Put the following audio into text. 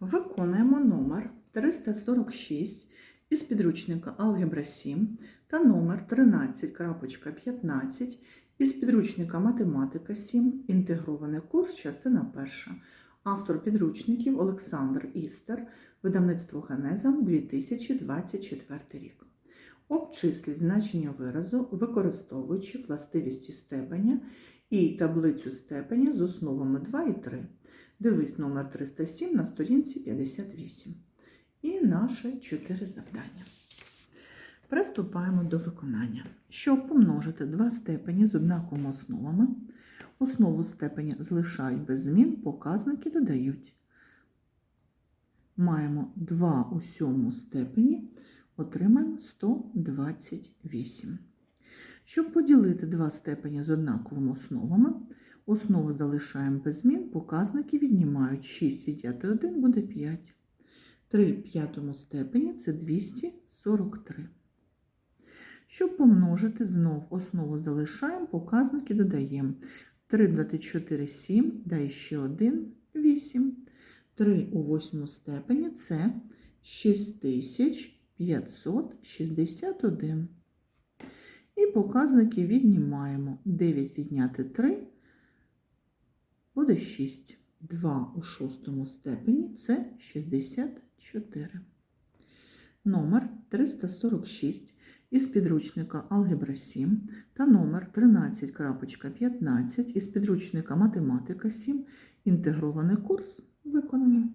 Виконуємо номер 346 із підручника Алгебра 7 та номер 13.15 із підручника Математика 7, інтегрований курс, частина 1. Автор підручників Олександр Істер, видавництво Генеза 2024 рік. Обчисліть значення виразу, використовуючи властивісті степеня і таблицю степені з основами 2 і 3. Дивись номер 307 на сторінці 58. І наше 4 завдання. Приступаємо до виконання. Щоб помножити два степені з однаковими основами, основу степені залишають без змін, показники додають. Маємо 2 у сьому степені, отримаємо 128. Щоб поділити два степені з однаковими основами, основи залишаємо без змін, показники віднімають 6 відняти 1 буде 5. 3 в п'ятому степені це 243. Щоб помножити, знов основу залишаємо, показники додаємо. 3 додати 4 – 7, дай ще 1 – 8. 3 у восьмому степені це 6561. І показники віднімаємо. 9 відняти 3 буде 6. 2 у шостому степені це 64. Номер 346 із підручника Алгебра 7 та номер 13.15 із підручника Математика 7. Інтегрований курс виконано.